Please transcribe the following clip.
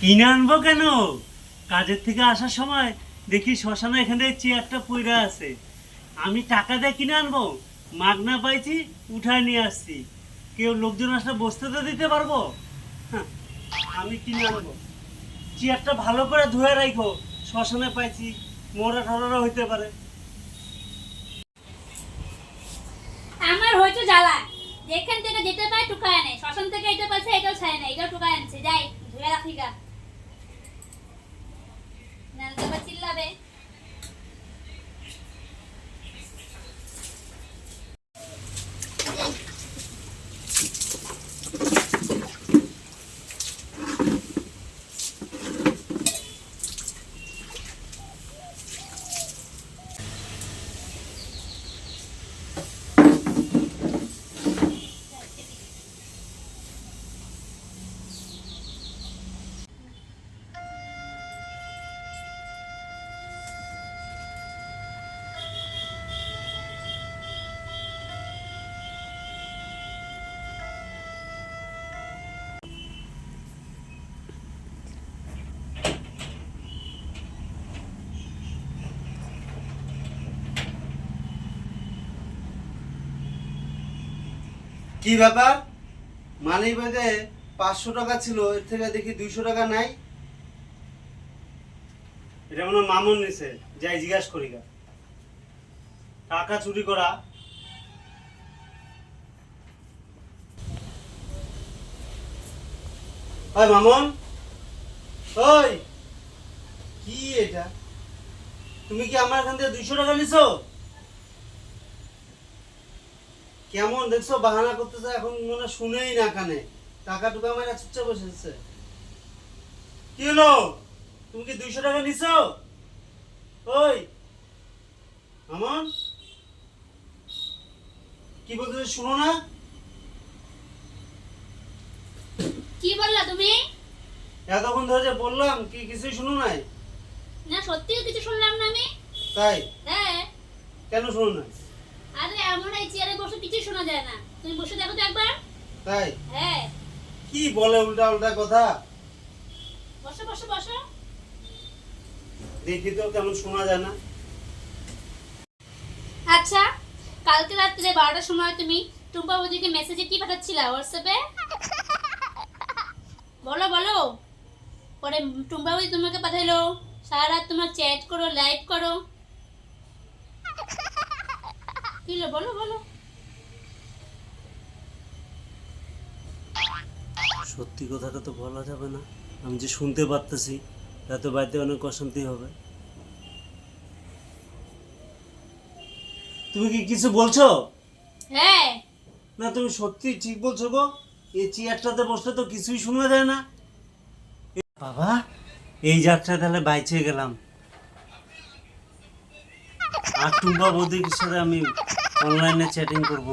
কিনে আনব কেন? কাজের থেকে আসার সময় দেখি শ্মশানে এখানে চেয়ারটা পইরা আছে। আমি টাকা দিয়ে কিনে আনব মাগনা পাইছি উঠায় নিয়ে আসছি। কেউ লোকজন আসলে বসতে তো দিতে পারব? হ্যাঁ, আমি কিনে আনব। চেয়ারটা ভালো করে ধুয়ে রাখো শ্মশানে পাইছি মোরা ঠোরা হইতে পারে। আমার হয়তো জ্বালা যেখান থেকে যেতে পায় টুকায় আনে। শ্মশান থেকে এটা পাইছে এটাও ছায় না এটাও টুকায় আনছে। যাই ধুয়ে রাখি গা। তো কি ব্যাপার? মানি ব্যাগে পাঁচশো টাকা ছিল, এর থেকে দেখি দুইশো টাকা নাই। এটা মনে মামুন নিছে, যাই জিজ্ঞাস করি গা। টাকা চুরি করা। ওই মামন কি এটা? তুমি কি আমার এখান থেকে দুইশো টাকা নিছো? কেমন দেখছ? বাহানা করতেছে এখন মনে শুনেই না কানে। টাকা টুকা আমার চুপচাপ বসেছে কি হলো? তুমি কি দুইশো টাকা নিছো? ওই মামন কি বলতেছে শুনো না? কি বললা তুমি? এতক্ষণ ধরে যে বললাম কি কিছুই শুনো নাই? না সত্যি কিছু শুনলাম না আমি। তাই? হ্যাঁ। কেন শুনো নাই? আরে এমন এই চেয়ারে বসে কিছু শোনা যায় না। তুমি বসে দেখো তো একবার। তাই? হ্যাঁ। কি বলে উল্টা উল্টা কথা? বসো বসো বসো। দেখি তো কেমন শোনা যায় না। আচ্ছা কালকে রাত্রে বারোটার সময় তুমি টুম্পা বৌদিকে মেসেজে কি পাঠাচ্ছিলা? হোয়াটসঅ্যাপে বলো বলো। পরে টুম্পা বৌদি তোমাকে পাঠাইলো। সারা রাত তোমার চ্যাট করো লাইভ করো। কি হলো বলো বলো। সত্যি কথাটা তো বলা যাবে না। আমি যে শুনতে পারতেছি তাতে বাড়িতে অনেক অশান্তি হবে। তুমি কি কিছু বলছো? হ্যাঁ। না তুমি সত্যি ঠিক বলছো গো। এই চেয়ারটাতে বসলে তো কিছুই শোনা যায় না। বাবা এই যাত্রা তাহলে বাইচে গেলাম। আর টুম্বা বৌদির সাথে আমি অনলাইনে চ্যাটিং করব।